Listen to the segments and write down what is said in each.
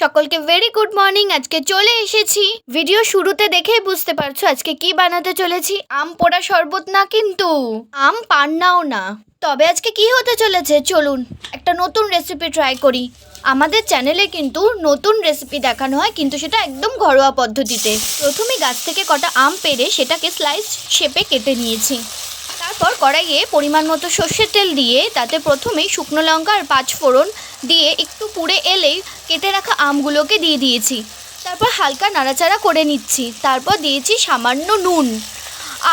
সকলকে very good morning আজকে চলে এসেছি। ভিডিও শুরুতে দেখেই বুঝতে পারছ আজকে কি বানাতে চলেছি। আম পোড়া শরবত না কিন্তু আম পান্নাও না। তবে আজকে কি হতে চলেছে? চলুন একটা নতুন রেসিপি ট্রাই করি। আমাদের চ্যানেলে কিন্তু নতুন রেসিপি দেখানো হয়, কিন্তু সেটা একদম ঘরোয়া পদ্ধতিতে। প্রথমে গাছ থেকে কটা আম পেড়ে সেটাকে স্লাইস শেপে কেটে নিয়েছি। তারপর কড়াইয়ে পরিমাণ মতো সর্ষের তেল দিয়ে তাতে প্রথমেই শুকনো লঙ্কা আর পাঁচ ফোড়ন দিয়ে একটু পুড়ে এলেই কেটে রাখা আমগুলোকে দিয়ে দিয়েছি। তারপর হালকা নাড়াচাড়া করে নিচ্ছি। তারপর দিয়েছি সামান্য নুন।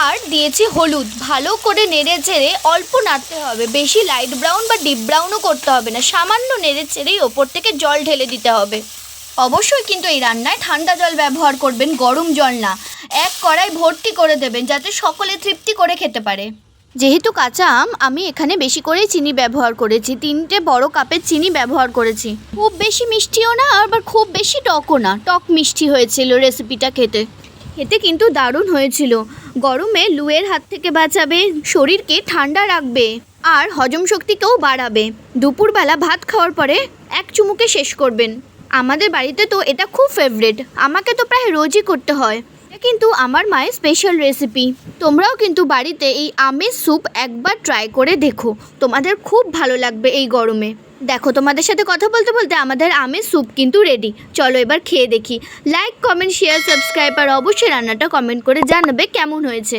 আর দিয়েছি হলুদ। ভালো করে নেড়ে চেড়ে অল্প নাড়তে হবে। বেশি লাইট ব্রাউন বা ডিপ ব্রাউনও করতে হবে না। সামান্য নেড়ে চেড়েই ওপর থেকে জল ঢেলে দিতে হবে। অবশ্যই কিন্তু এই রান্নায় ঠান্ডা জল ব্যবহার করবেন, গরম জল না। এক কড়াই ভর্তি করে দেবেন যাতে সকলে তৃপ্তি করে খেতে পারে। যেহেতু কাঁচা আম, আমি এখানে বেশি করেই চিনি ব্যবহার করেছি। তিনটে বড় কাপের চিনি ব্যবহার করেছি। খুব বেশি মিষ্টিও না, আবার খুব বেশি টকও না। টক মিষ্টি হয়েছিল রেসিপিটা খেতে। খেতে কিন্তু দারুণ হয়েছিল। গরমে লুয়ের হাত থেকে বাঁচাবে, শরীরকে ঠান্ডা রাখবে, আর হজম শক্তিকেও বাড়াবে। দুপুরবেলা ভাত খাওয়ার পরে এক চুমুকে শেষ করবেন। আমাদের বাড়িতে তো এটা খুব ফেভারেট আমাকে তো প্রায় রোজই করতে হয়। কিন্তু আমার মায়ের স্পেশাল রেসিপি তোমরাও কিন্তু বাড়িতে এই আমের স্যুপ একবার ট্রাই করে দেখো। তোমাদের খুব ভালো লাগবে এই গরমে। দেখো, তোমাদের সাথে কথা বলতে বলতে আমাদের আমের স্যুপ কিন্তু রেডি চলো এবার খেয়ে দেখি। লাইক কমেন্ট শেয়ার সাবস্ক্রাইব আর অবশ্যই রান্নাটা কমেন্ট করে জানাবে কেমন হয়েছে।